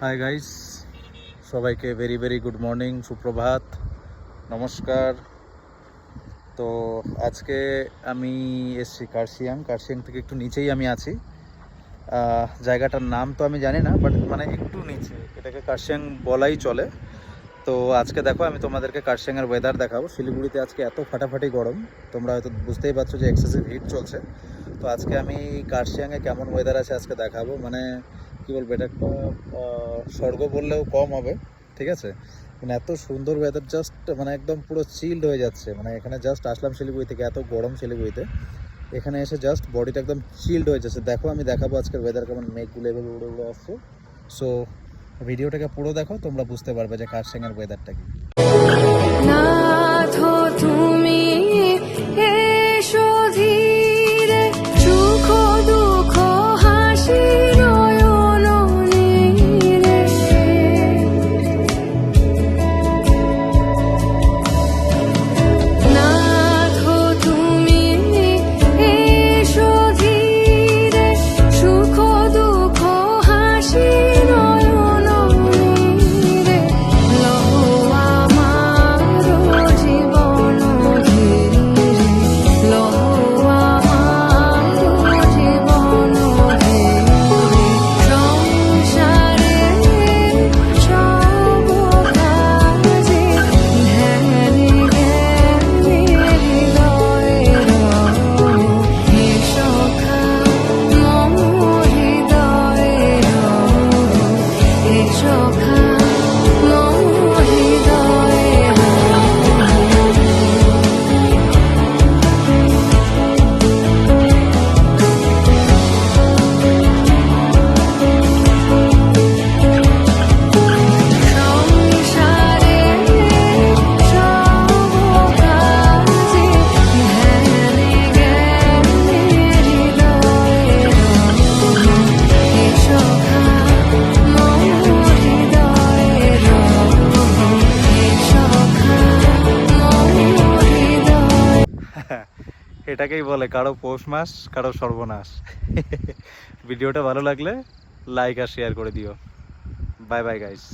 High guys সবাইকে very very good morning সুপ্রভাত। নমস্কার। তো আজকে আমি এসছি কার্শিয়াং। কার্শিয়াং থেকে একটু নিচেই আমি আছি। জায়গাটার নাম তো আমি জানি না বাট মানে একটু নিচে। এটাকে কার্শিয়াং বলাই চলে। তো আজকে দেখো, আমি তোমাদেরকে কার্শিয়াংয়ের ওয়েদার দেখাবো। শিলিগুড়িতে আজকে এত ফাটাফাটি গরম, তোমরা হয়তো বুঝতেই পারছ যে এক্সেসিভ হিট চলছে। তো আজকে আমি কার্শিয়াংয়ে কেমন ওয়েদার আছে আজকে দেখাবো। মানে কি বলব, এটা একটা স্বর্গ বললেও কম হবে, ঠিক আছে? মানে এত সুন্দর ওয়েদার জাস্ট মানে একদম পুরো চিল্ড হয়ে যাচ্ছে। মানে এখানে জাস্ট আসলাম শিলিগুড়ি থেকে, এত গরম শিলিগুড়িতে। এখানে এসে জাস্ট বডিটা একদম চিল্ড হয়ে যাচ্ছে। দেখো, আমি দেখাবো আজকের ওয়েদার কেমন, মেঘগুলো এভাবে উড়ে উড়ে আসছে। সো ভিডিওটাকে পুরো দেখো তোমরা বুঝতে পারবে যে কার্শিয়াংয়ের ওয়েদারটা কি। এটাকেই বলে, কারও পৌষ মাস, কারও সর্বনাশ। ভিডিওটা ভালো লাগলে লাইক আর শেয়ার করে দিও। Bye bye guys